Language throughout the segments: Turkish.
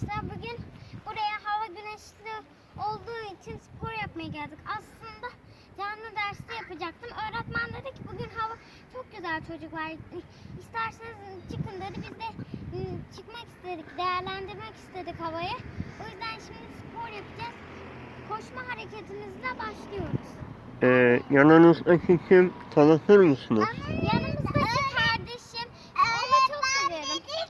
arkadaşlar bugün buraya hava güneşli olduğu için spor yapmaya geldik. Aslında canlı derste yapacaktım. Öğretmen dedi ki bugün hava çok güzel çocuklar. İsterseniz çıkın dedi. Biz de ım, çıkmak istedik, değerlendirmek istedik havayı. O yüzden şimdi spor yapacağız. Koşma hareketimizle başlıyoruz. Ee, yanınızdaki kim tanıtır mısınız? Yanımızdaki kardeşim, onu çok seviyorum.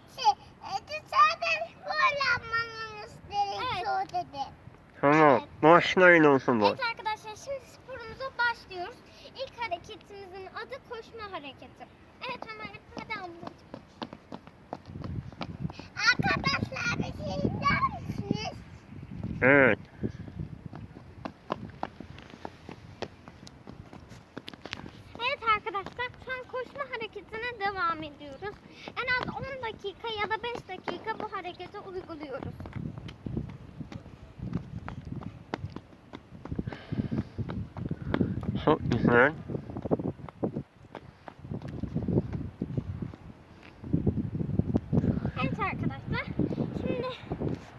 Evet. Tamam. Başlayın o zaman. Evet arkadaşlar şimdi sporumuza başlıyoruz. İlk hareketimizin adı koşma hareketi. Evet Ömer hadi ablacığım. Arkadaşlar bir şey ister misiniz? Evet. Evet arkadaşlar şu an koşma hareketine devam ediyoruz. En az 10 dakika ya da 5 dakika bu hareketi uyguluyoruz. Çok güzel. Evet arkadaşlar şimdi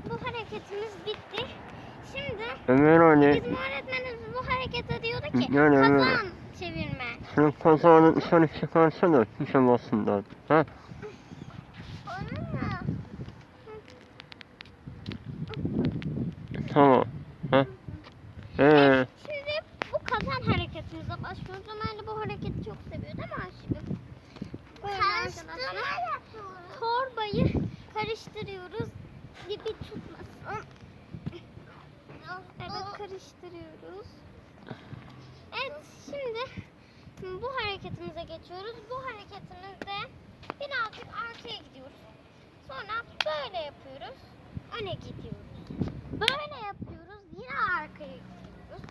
bu hareketimiz bitti. Şimdi Ömer Ali. bizim öğretmenimiz bu harekete diyordu ki Yani evet. kazan çevirme. Şu kazanı dışarı çıkarsana pijamasından. Ha? Onu mu? Tamam. Ha? Ee, Şimdi bu kazan hareketimize başlıyoruz. Ömer de bu hareketi çok seviyor değil mi aşkım? Böyle Karıştırma. Torbayı karıştırıyoruz. Dibi tutmasın. Evet karıştırıyoruz. Evet şimdi bu hareketimize geçiyoruz. Bu hareketimizde birazcık arkaya gidiyoruz. Sonra böyle yapıyoruz. Öne gidiyoruz. Böyle yapıyoruz. Yine arkaya gidiyoruz.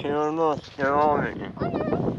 Senhor, nosso homem.